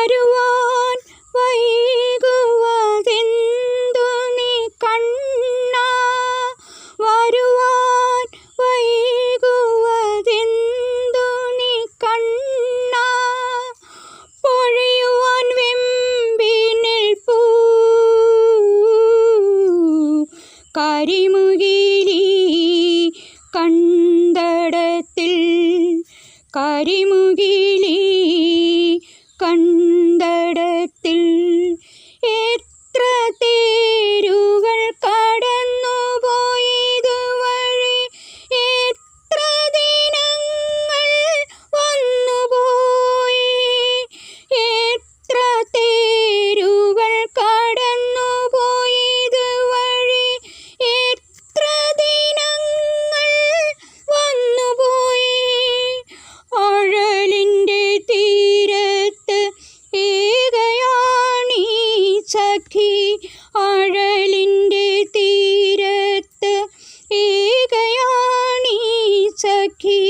വരുവാൻ വൈകുവതെന്തു നീ കണ്ണ? വരുവാൻ വൈകുവതെന്തു നീ കണ്ണ? പൊഴിയുവാൻ വെമ്പിനിൽ പൂ കരിമുകിലി കണ്ടടത്തിൽ കരിമുകിലി കണ്ട দেখি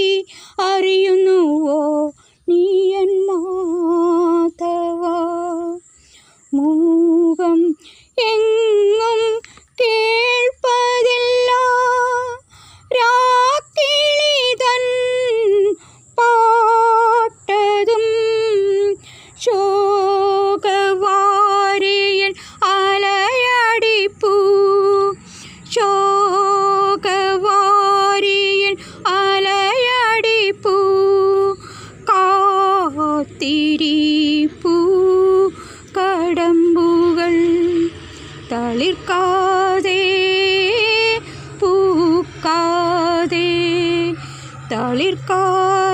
பூக்காதே பூக்காதே தளிர்காதே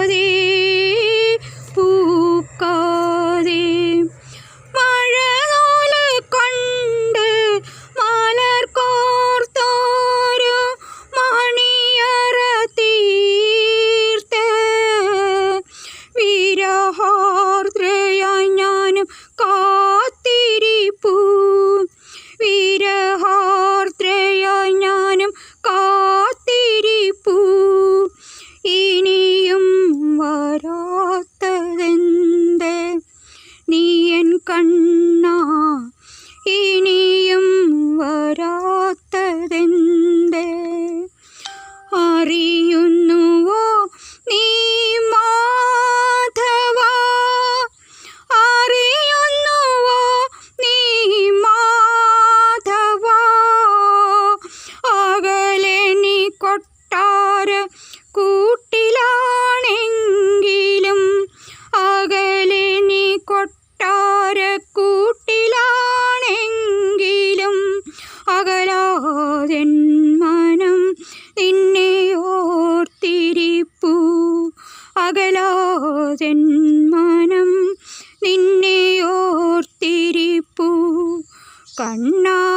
根。ജന്മാനം നിന്നെ ഓർത്തിരിപ്പു. ജന്മാനം നിന്നെ ഓർത്തിരിപ്പു. കണ്ണാ